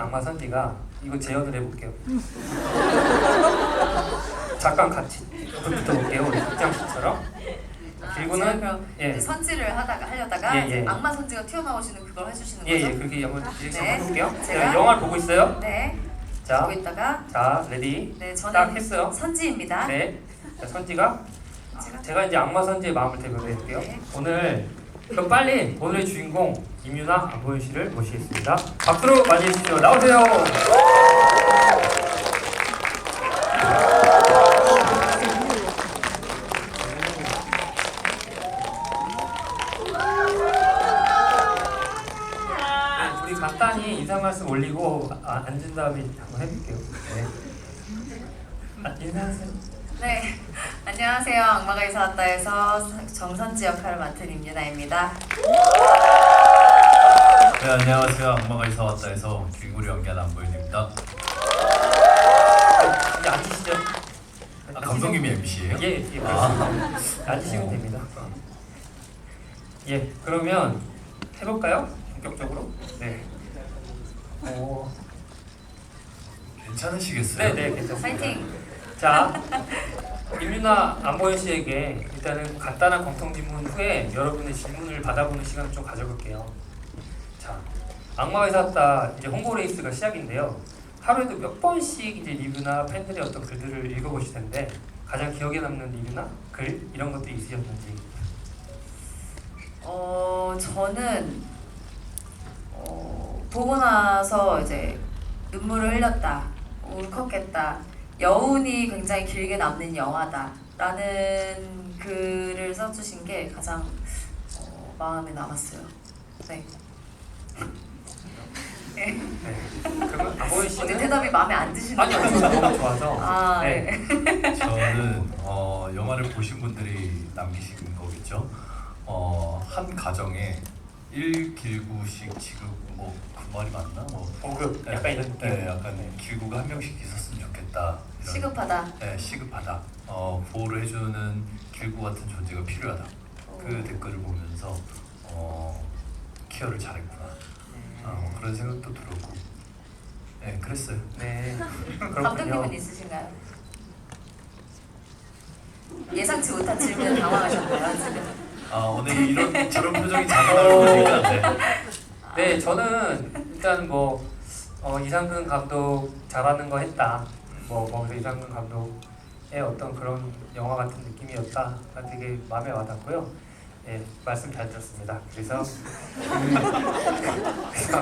악마 선지가 이거 재현을 해볼게요. 잠깐 같이 붙어볼게요. 우리 극장식처럼. 아, 그리고는 제가 예. 이제 선지를 하다가 하려다가 예, 이제 예. 악마 선지가 튀어나오시는 그걸 해주시는 예, 거죠? 예, 그렇게 한번 리액션 네. 해볼게요. 제가- 제가 영화를 보고 있어요. 네. 자, 보고 있다가 자, 레디. 네딱 저는 했어요. 선지입니다. 네. 자, 선지가 제가- 제가 이제 악마 선지의 마음을 대변해 볼게요. 네. 오늘 그럼 빨리 오늘의 주인공 임유나 안보현 씨를 모시겠습니다. 박수로 맞이해 주시죠. 나오세요. 네, 우리 간단히 인사 말씀 올리고 아, 앉은 다음에 한번 해볼게요. 네. 아, 인사하세요. 네. 안녕하세요. 악마가 이사 왔다에서 정선지 역할을 맡은 임유나입니다. 네 안녕하세요 악마가 이사 왔다 해서 귀구리 연기한 안보현입니다 이제 앉으시죠. 아, 감독님이 MC예요? 예, 예, 그렇습니다. 앉으시면 됩니다. 예, 그러면 해볼까요? 본격적으로? 네. 오, 괜찮으시겠어요? 네, 네, 괜찮습니다. 파이팅! 자, 임윤아 안보현 씨에게 일단은 간단한 공통 질문 후에 여러분의 질문을 받아보는 시간을 좀 가져볼게요. 자, 악마가 샀다 이제 홍보 레이스가 시작인데요. 하루에도 몇 번씩 이제 리뷰나 팬들의 어떤 글들을 읽어보실 텐데 가장 기억에 남는 리뷰나 글 이런 것도 있으셨는지. 어 저는 어, 보고 나서 이제 눈물을 흘렸다, 울컥했다, 여운이 굉장히 길게 남는 영화다라는 글을 써주신 게 가장 어, 마음에 남았어요. 네. 네. 어제 씨는 대답이 마음에 안 드시는 아니요, 거죠? 저는 너무 좋아서. 아, 네. 네. 저는 어, 영화를 보신 분들이 남기신 거겠죠 어, 한 가정에 1길구씩 지금 뭐그 말이 맞나? 뭐 보급 약간 이런 느낌. 네, 약간 길구가 한 명씩 있었으면 좋겠다 이런 시급하다. 네, 시급하다 어, 보호를 해주는 길구 같은 존재가 필요하다 그 댓글을 보면서 어, 케어를 잘했구나 아, 뭐 그런 생각도 들었고 네 그랬어요 네. 감독님은 그렇군요. 있으신가요? 예상치 못한 질문에 당황하셨나요 지금? 아 오늘 이런 저런 표정이 자주 나오니까 네. 네, 저는 일단 뭐 어, 이상근 감독 잘하는 거 했다. 뭐 거기서 이상근 감독의 어떤 그런 영화 같은 느낌이었다. 되게 마음에 와닿고요. 예, 말씀 잘 들었습니다. 그래서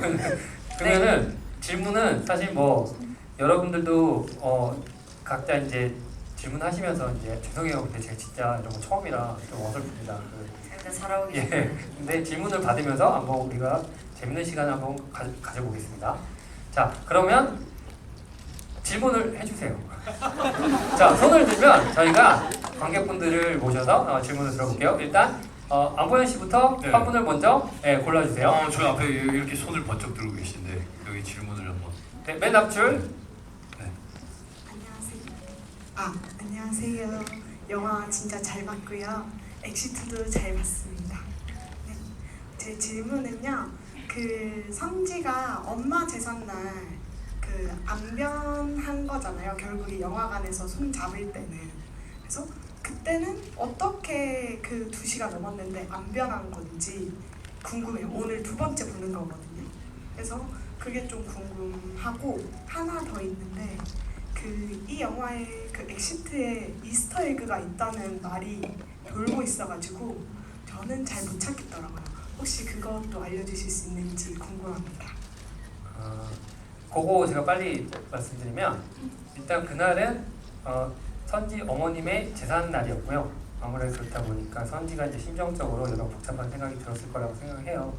그, 그러면은 질문은 사실 뭐 여러분들도 어, 각자 이제 질문하시면서 이제 죄송해요. 근데 제가 진짜 이런 거 처음이라 좀 어설픕니다. 그, 잘하고 계세요. 예. 근데 질문을 받으면서 한번 우리가 재밌는 시간을 한번 가, 가져보겠습니다. 자, 그러면 질문을 해주세요. 자, 손을 들면 저희가 관객분들을 모셔서 어, 질문을 들어볼게요. 일단 어, 안보현 씨부터 네. 한 분을 먼저 예, 골라주세요. 어, 저희 앞에 이렇게 손을 번쩍 들고 계신데 여기 질문을 한번 네, 맨 앞줄. 안녕하세요. 아, 안녕하세요. 영화 진짜 잘 봤고요. 엑시트도 잘 봤습니다. 네. 제 질문은요. 그 선지가 엄마 재산 날 그 안변한 거잖아요. 결국에 영화관에서 손 잡을 때는. 그래서 그때는 어떻게 그 두 시간 넘었는데 안 변한 건지 궁금해요. 오늘 두 번째 보는 거거든요. 그래서 그게 좀 궁금하고 하나 더 있는데 그 이 영화의 그 엑시트에 이스터 에그가 있다는 말이 돌고 있어가지고 저는 잘 못 찾겠더라고요. 혹시 그것도 알려주실 수 있는지 궁금합니다. 어, 그거 제가 빨리 말씀드리면 일단 그날은 어, 선지 어머님의 재산 날이었고요. 아무래도 그렇다 보니까 선지가 이제 심정적으로 여러 복잡한 생각이 들었을 거라고 생각해요.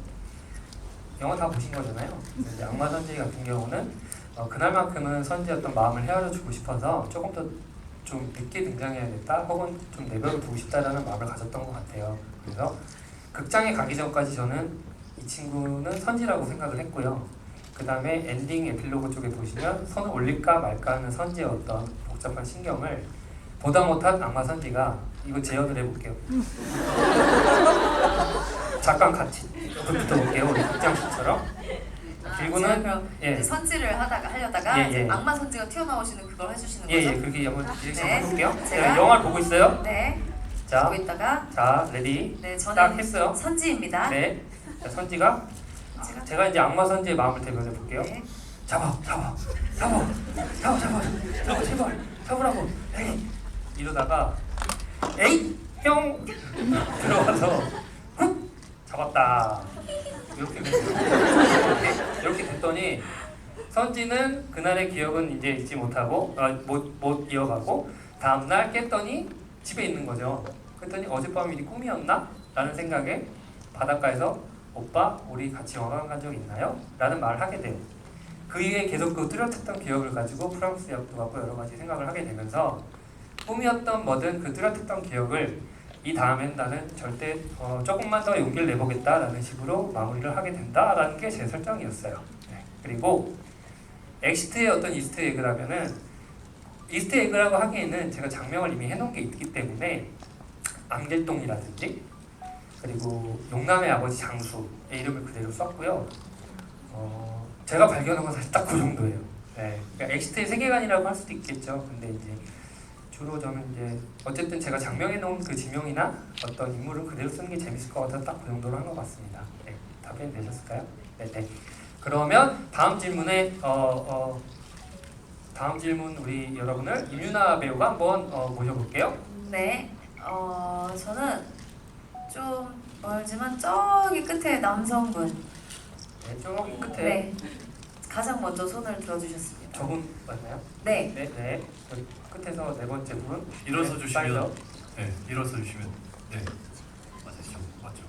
영화 다 보신 거잖아요. 악마 선지 같은 경우는 어, 그날만큼은 선지 어떤 마음을 헤아려 주고 싶어서 조금 더 좀 늦게 등장해야겠다 혹은 좀 내버려 두고 싶다라는 마음을 가졌던 것 같아요. 그래서 극장에 가기 전까지 저는 이 친구는 선지라고 생각을 했고요. 그 다음에 엔딩 에필로그 쪽에 보시면 손을 올릴까 말까 하는 선지의 어떤 복잡한 신경을 보다 못한 악마 선지가 이거 재현을 해볼게요. 잠깐 같이 붙어볼게요. 우리 극장식처럼. 제가 그럼 예. 선지를 하다가 하려다가 예, 예. 악마 선지가 튀어나오시는 그걸 해주시는 예, 예, 거죠? 그렇게 한번 디렉션 네. 해볼게요. 제가- 영화를 보고 있어요. 네. 자, 보고 있다가 자, 레디. 네딱 저는 했어요. 선지입니다. 네. 자, 선지가 제가 제가 이제 악마 선지의 마음을 대변해 볼게요. 네. 잡아, 잡아, 잡아, 잡아, 잡아, 잡아, 제발, 잡으라고. 에이, 이러다가 에이, 형 들어와서 훅 잡았다. 이렇게. 이렇게, 됐더니 선지는 그날의 기억은 이제 잊지 못하고 어, 못, 못 이어가고 다음 날 깼더니 집에 있는 거죠. 그랬더니 어젯밤 일이 꿈이었나? 라는 생각에 바닷가에서 오빠 우리 같이 영화관 간 적 있나요? 라는 말을 하게 돼요. 그 이후에 계속 그 뚜렷했던 기억을 가지고 프랑스 역도 갖고 여러 가지 생각을 하게 되면서 꿈이었던 뭐든 그 뚜렷했던 기억을 이 다음엔 나는 절대 어, 조금만 더 용기를 내보겠다라는 식으로 마무리를 하게 된다라는 게 제 설정이었어요. 네. 그리고 엑시트의 어떤 이스트 에그라면은 이스트 에그라고 하기에는 제가 장명을 이미 해놓은 게 있기 때문에 앙델동이라든지 그리고 용남의 아버지 장수의 이름을 그대로 썼고요. 어, 제가 발견한 건 사실 딱 그 정도예요. 네, 그러니까 엑시트의 세계관이라고 할 수도 있겠죠. 근데 이제 주로 저는 이제 어쨌든 제가 장명해 놓은 그 지명이나 어떤 인물을 그대로 쓰는 게 재밌을 것 같아서 딱 그 정도로 한 것 같습니다. 네, 답변이 되셨을까요? 네, 네. 그러면 다음 질문에 어, 어, 다음 질문 우리 여러분을 임유나 배우가 한번 어, 모셔볼게요. 네. 어 저는 좀 멀지만 저기 끝에 남성분. 네, 저기 끝에 네. 가장 먼저 손을 들어주셨습니다. 저분 맞나요? 네. 네, 네. 여기 끝에서 네 번째 분. 일어서 네, 주시면 사이더. 네, 일어서 주시면 네. 맞으시죠? 맞죠?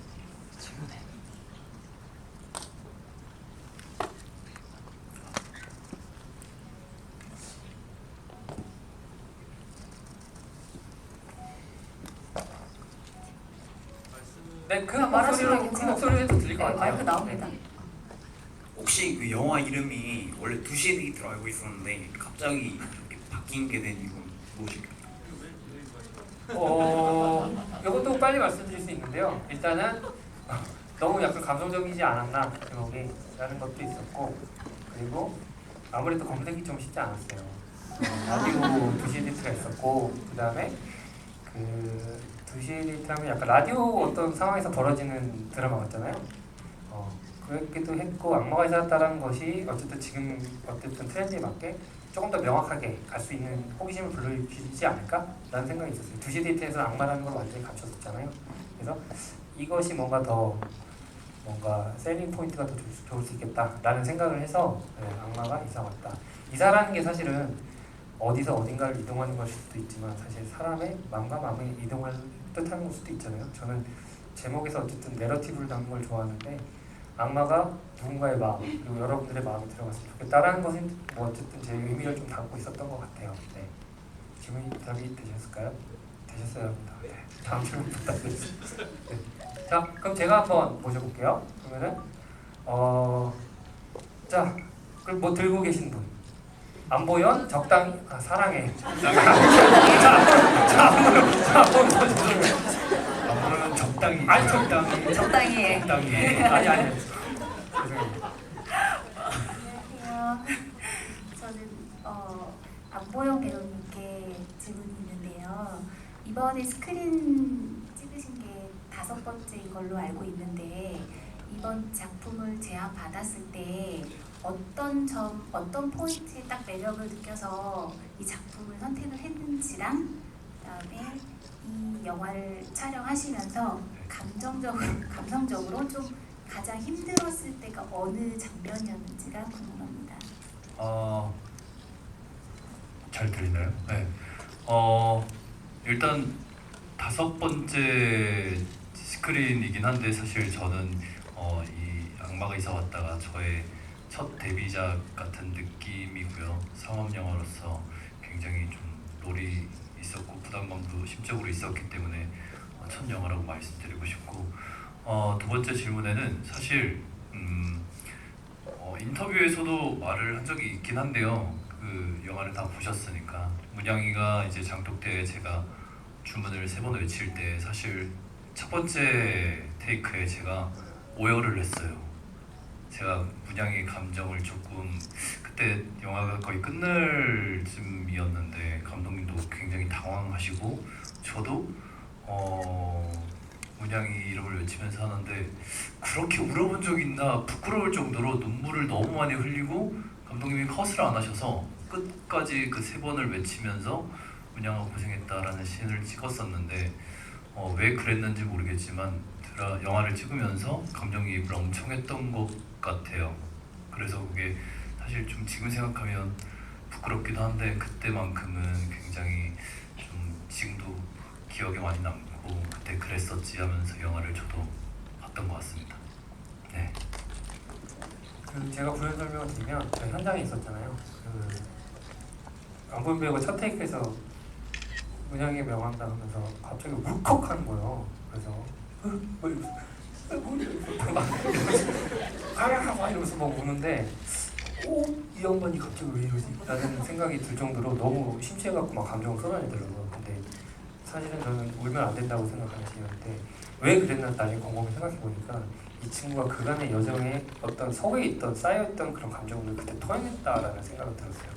네, 그 그냥 말하시면 목소리로 그 괜찮아요. 해도 들릴 것 네, 같아요. 마이크 나옵니다. 혹시 그 영화 이름이 원래 2시에 데이트로 알고 있었는데 갑자기 이렇게 바뀐 게 된 이유는 무엇일까요? 어, 이것도 빨리 말씀드릴 수 있는데요. 일단은 어, 너무 약간 감성적이지 않았나 제목이 라는 것도 있었고 그리고 아무래도 검색이 좀 쉽지 않았어요. 어, 라디오 두시에 데이트가 있었고 그 다음에 그 두시에 데이트 하면 약간 라디오 어떤 상황에서 벌어지는 드라마 같잖아요. 어, 그렇기도 했고 악마가 이사왔다라는 것이 어쨌든 지금 어쨌든 트렌드에 맞게 조금 더 명확하게 갈 수 있는 호기심을 불러일으키지 않을까라는 생각이 있었어요. 두시 데이트에서 악마라는 걸 완전히 감췄었잖아요. 그래서 이것이 뭔가 더 뭔가 셀링 포인트가 더 좋을 수, 있겠다라는 생각을 해서 네, 악마가 이사 왔다. 이사라는 게 사실은 어디서 어딘가를 이동하는 것일 수도 있지만 사실 사람의 마음과 마음이 이동할 뜻하는 걸 수도 있잖아요. 저는 제목에서 어쨌든 내러티브를 담는 걸 좋아하는데 악마가 누군가의 마음 그리고 여러분들의 마음에 들어갔으면 좋겠다라는 것은 뭐 어쨌든 제 의미를 좀 담고 있었던 것 같아요. 네. 질문이 답이 되셨을까요? 되셨어야 합니다. 네. 다음 질문 부탁드리겠습니다. 네. 자, 그럼 제가 한번 모셔볼게요. 그러면은 어, 자, 그럼 뭐 들고 계신 분? 안보현 적당히 아, 사랑해. 자, 자, 자, 한번 자, 한번 더 주세요. 아무런 적당히 아니, 적당히 적당히 해. 적당히 아니 아니. 안녕하세요. 저는 어, 안보영 배우님께 질문이 있는데요. 이번에 스크린 찍으신 게 다섯 번째인 걸로 알고 있는데 이번 작품을 제안 받았을 때 어떤 점, 어떤 포인트에 딱 매력을 느껴서 이 작품을 선택을 했는지랑 그다음에 이 영화를 촬영하시면서 감정적으로, 감성적으로 좀 가장 힘들었을 때가 어느 장면이었는지가 궁금합니다. 어, 잘 들리나요? 네. 어, 일단 다섯 번째 스크린이긴 한데 사실 저는 어, 이 악마가 이사 왔다가 저의 첫 데뷔작 같은 느낌이고요. 상업 영화로서 굉장히 좀 롤이 있었고 부담감도 심적으로 있었기 때문에 어, 첫 영화라고 말씀드리고 싶고 어, 두 번째 질문에는 사실 음, 어, 인터뷰에서도 말을 한 적이 있긴 한데요. 그 영화를 다 보셨으니까 문양이가 이제 장독대에 제가 주문을 세 번 외칠 때 사실 첫 번째 테이크에 제가 오열을 했어요. 제가 문양의 감정을 조금 그때 영화가 거의 끝날 쯤이었는데 감독님도 굉장히 당황하시고 저도 어 문양이 이름을 외치면서 하는데 그렇게 울어본 적 있나 부끄러울 정도로 눈물을 너무 많이 흘리고 감독님이 컷을 안 하셔서 끝까지 그 세 번을 외치면서 문양아 고생했다라는 씬을 찍었었는데 어, 왜 그랬는지 모르겠지만 드라 영화를 찍으면서 감정이입을 엄청 했던 것 같아요. 그래서 그게 사실 좀 지금 생각하면 부끄럽기도 한데 그때만큼은 굉장히 좀 지금도 기억에 많이 남고 그때 그랬었지 하면서 영화를 저도 봤던 것 같습니다. 네. 그 제가 부연 설명을 드리면 저희 현장에 있었잖아요. 그 안본 배우가 첫 테이크에서 문양의 명함다 하면서 갑자기 울컥 하는 거예요. 그래서 어, 뭐 어, 뭐막 이러면서 막 우는데 오 이 양반이 갑자기 왜 이러지? 라는 생각이 들 정도로 너무 심취해갖고 막 감정을 쏟아내더라고요. 사실은 저는 울면 안 된다고 생각하는 시기였는데 왜 그랬나 나중에 곰곰이 생각해 보니까 이 친구가 그간의 여정에 어떤 속에 있던 쌓여있던 그런 감정을 그때 토해냈다라는 생각이 들었어요.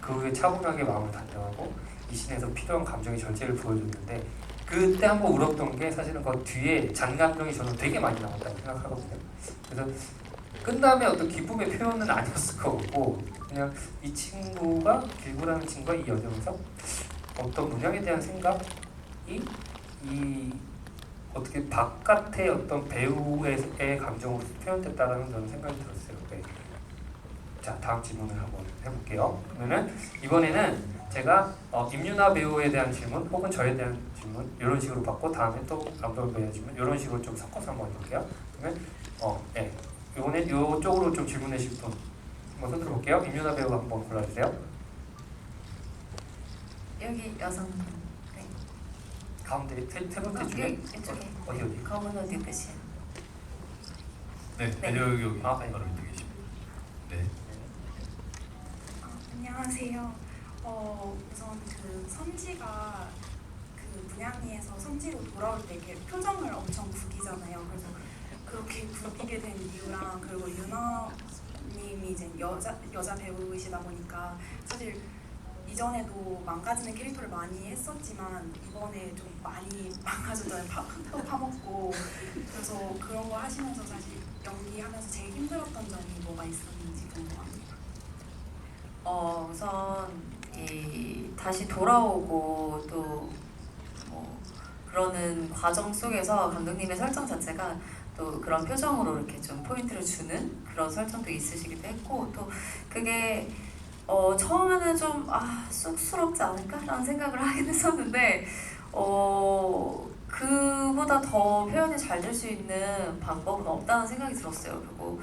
그 후에 차분하게 마음을 단정하고 이 신에서 필요한 감정의 절제를 보여줬는데 그때 한번 울었던 게 사실은 그 뒤에 잔 감정이 저는 되게 많이 남았다고 생각하거든요. 그래서 끝남의 어떤 기쁨의 표현은 아니었을 것 같고 그냥 이 친구가 길구라는 친구가 이 여정에서 어떤 문양에 대한 생각 이이 어떻게 바깥의 어떤 배우의 감정으로 표현됐다라는 저는 생각이 들었어요. 네. 자 다음 질문을 한번 해볼게요. 그러면은 이번에는 제가 어, 임윤아 배우에 대한 질문 혹은 저에 대한 질문 이런 식으로 받고 다음에 또 람돌 배우의 질문 이런 식으로 좀 섞어서 한번 해볼게요. 그러면 어, 네. 이번에 이쪽으로 좀 질문해 주실 분 한번 손 들어볼게요. 임윤아 배우 한번 골라주세요. 여기 여성분. 네. 가운데 세, 세 번째 어, 여기 이쪽에 어디 어디? 검은 옷 입으신. 네, 네. 여기 여기 아, 네. 바로 밑에 계십니다. 네. 어, 안녕하세요. 어, 우선 그 선지가 그 문양이에서 선지로 돌아올 때 이렇게 표정을 엄청 구기잖아요. 그래서 그렇게 구기게 된 이유랑 그리고 유나님이 이제 여자 여자 배우이시다 보니까 사실 이전에도 망가지는 캐릭터를 많이 했었지만 이번에 좀 많이 망가졌잖아요. 파, 또 파먹고 그래서 그런 거 하시면서 사실 연기하면서 제일 힘들었던 점이 뭐가 있었는지 궁금합니다. 어 우선 이 다시 돌아오고 또 뭐 그러는 과정 속에서 감독님의 설정 자체가 또 그런 표정으로 이렇게 좀 포인트를 주는 그런 설정도 있으시기도 했고 또 그게 어 처음에는 좀 아 쑥스럽지 않을까라는 생각을 하긴 했었는데 어 그보다 더 표현이 잘 될 수 있는 방법은 없다는 생각이 들었어요. 그리고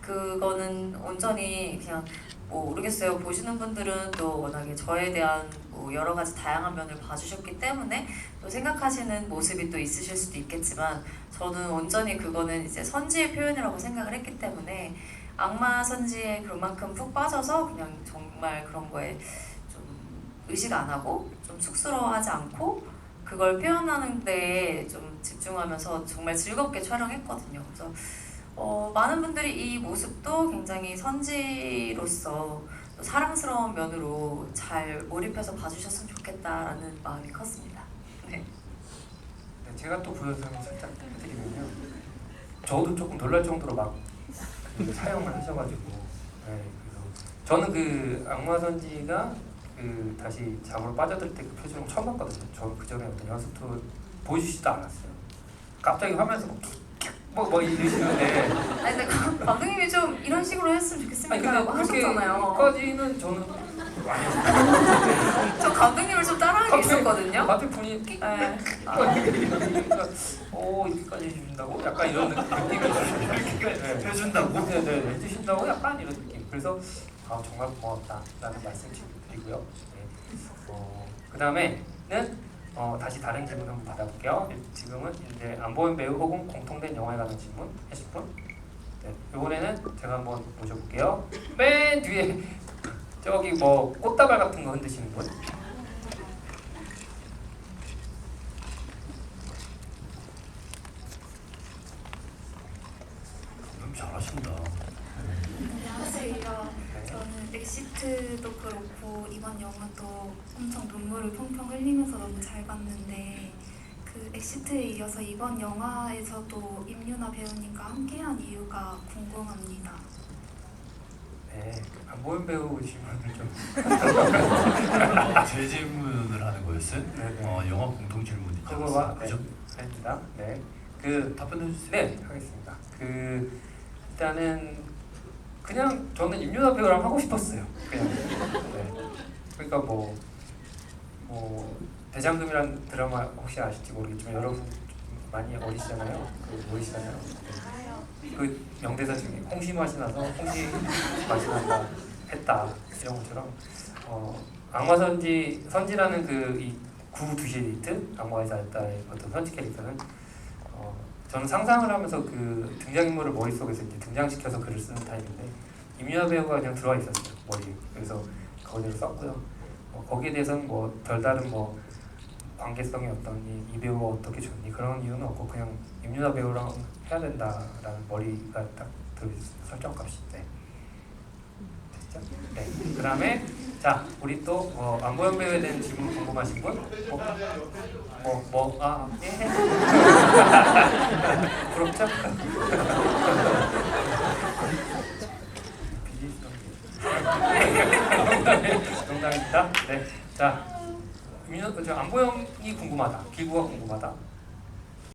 그거는 온전히 그냥 뭐 모르겠어요. 보시는 분들은 또 워낙에 저에 대한 뭐 여러 가지 다양한 면을 봐주셨기 때문에 또 생각하시는 모습이 또 있으실 수도 있겠지만 저는 온전히 그거는 이제 선지의 표현이라고 생각을 했기 때문에 악마 선지에 그만큼 푹 빠져서 그냥 정말 그런 거에 좀 의식 안 하고 좀 쑥스러워하지 않고 그걸 표현하는 데에 좀 집중하면서 정말 즐겁게 촬영했거든요. 그래서 어, 많은 분들이 이 모습도 굉장히 선지로서 또 사랑스러운 면으로 잘 몰입해서 봐주셨으면 좋겠다라는 마음이 컸습니다. 네. 네, 제가 또 보여서 살짝 해드리면요. 저도 조금 놀랄 정도로 막 그 사용을 하셔가지고 네, 그래서 저는 그 악마 선지가 그 다시 잠으로 빠져들 때 그 표정을 처음 봤거든요. 저는 그 전에 어떤 연습도 보여주시지도 않았어요. 갑자기 화면에서 뭐, 뭐 이러시는데 아니 근데 감- 감독님이 좀 이런 식으로 했으면 아니? 라고 근데 하셨잖아요. 그렇게까지는 저는. 저 감독님을 좀 따라하게 있었거든요. 갑자기 분이 끽 네. 아, 그러니까 오 이렇게까지 해주신다고? 약간 이런 느낌이 네. 해준다고? 네네 해주신다고 약간 이런 느낌 그래서 아 정말 고맙다라는 말씀 드리고요 네. 어, 그 다음에는 어, 다시 다른 질문 한번 받아볼게요 지금은 이제 안 보인 배우 혹은 공통된 영화에 관한 질문 하실 분 네, 이번에는 제가 한번 모셔볼게요 맨 뒤에 저기 뭐 꽃다발 같은 거 흔드시는 분 너무 잘하신다. 엑시트도 그렇고 이번 영화도 엄청 눈물을 펑펑 흘리면서 너무 잘 봤는데 그 엑시트에 이어서 이번 영화에서도 임윤아 배우님과 함께한 이유가 궁금합니다. 네, 안보현 배우 질문을 좀. 어, 제 질문을 하는 거였어요? 네네. 어, 영화 공통 질문이 그거와 그죠? 합니다. 네, 그 답변해 주세요. 네, 하겠습니다. 그 일단은 그냥 저는 임윤아 배우랑 하고 싶었어요. 그냥. 네. 그러니까 뭐, 뭐 대장금이란 드라마 혹시 아실지 모르겠지만 여러분 좀 많이 어리시잖아요. 그 모르시잖아요. 네. 그 명대사 중에 홍시 맛이 나서 홍시 맛이 난다 했다 이런 것처럼 어, 악마 선지 선지라는 그이 구두 데이트 악마의 잘다의 어떤 선지 캐릭터는 어, 저는 상상을 하면서 그 등장인물을 머릿속에서 이제 등장시켜서 글을 쓰는 타입인데 임윤아 배우가 그냥 들어와 있었어요 머리에. 그래서 그거대로 썼고요. 어, 거기에 대해서는 뭐 별다른 뭐 관계성이 어떠니 이 배우가 어떻게 좋니 그런 이유는 없고 그냥 임윤아 배우랑 해야 된다라는 머리가 딱 들어있었어요 설정값이 네. 됐죠? 네. 그 다음에 자 우리 또 어, 안보현 배우에 대한 질문 궁금하신 분? 뭐, 뭐, 뭐, 아, 예. 부럽죠? 농담입니다. 네. 자, 민현, 저 안보영이 궁금하다. 기구가 궁금하다.